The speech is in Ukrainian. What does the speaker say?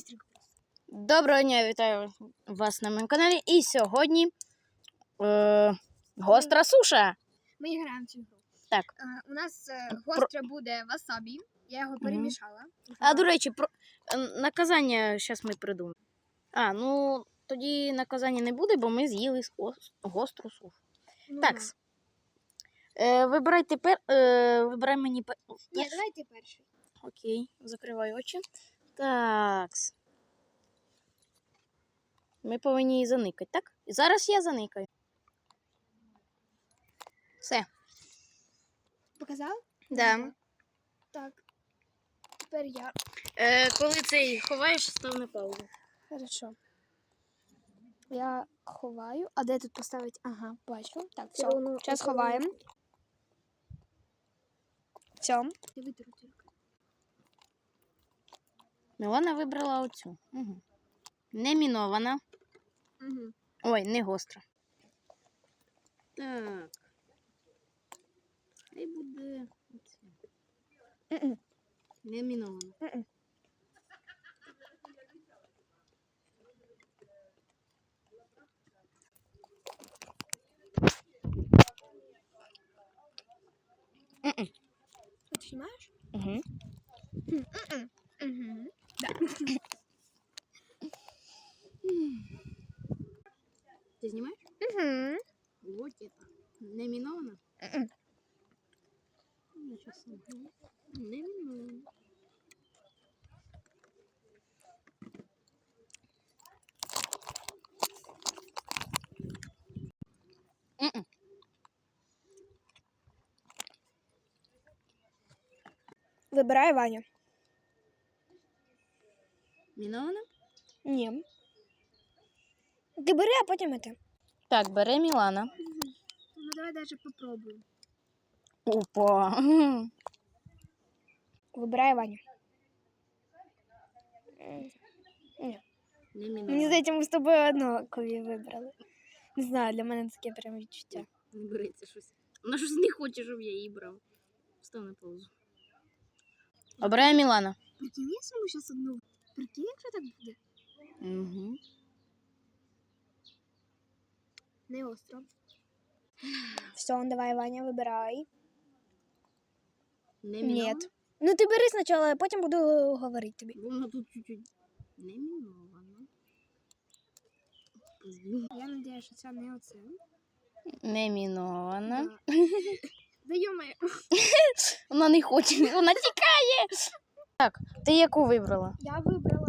быстренько. Доброго дня, вітаю вас на моєму каналі. І сьогодні е, гостра суша. Ми граємо цю гру. Так. Е, у нас е, гостре буде васабі. Я його перемішала. А до речі, про е, наказання зараз ми придумаємо. А, ну тоді наказання не буде, бо ми з'їли гос- гостру сушу. Ну, Так. да. Е, вибирайте пер. Е, вибирай мені пер. Ні, давай ти перший. Окей, закривай очі. Так. Ми повинні її заникати, так? І зараз я заникаю. Все. Показав? Да. Так. Тепер я. Е, коли цей ховаєш, став на паузу. Хорошо. Я ховаю. А де тут поставити? Ага, бачу. Так, все. Зараз ховаємо. Все. Я витру. Мілана вибрала оцю. Угу. Не мінована. Угу. Ой, не гостра. Так. Хай буде. Не мінована. Ти знімаєш? Угу. Угу. Ти знімаєш? Угу. Вот это. Не мінована? Мгм. Ну, щас я- Не мінована. Мгм. Вибирай Ваню. Мінована? Ні. Ти бери, а потім це. Так, бере Мілана. Ну давай даже попробуємо. Опа. Вибирай Ваню. Не Мені мінована. здається, ми з тобою однакові вибрали. Не знаю, для мене таке прям відчуття. Не береться щось. Вона щось не хоче, щоб я її брав. Став на паузу. Обирає Мілана. Прикинь, якщо ми зараз одну. Прикинь, якщо так буде. Угу. Не остро. Все, давай, Ваня, вибирай. Не Ні. мінована? Ну ти бери спочатку, а потім буду говорити тобі. Бо вона тут чуть-чуть не мінована. Я сподіваюся, що це не оце. Не мінована. Да йомаю. Вона не хоче, вона тікає. Так, ти яку вибрала? Я вибрала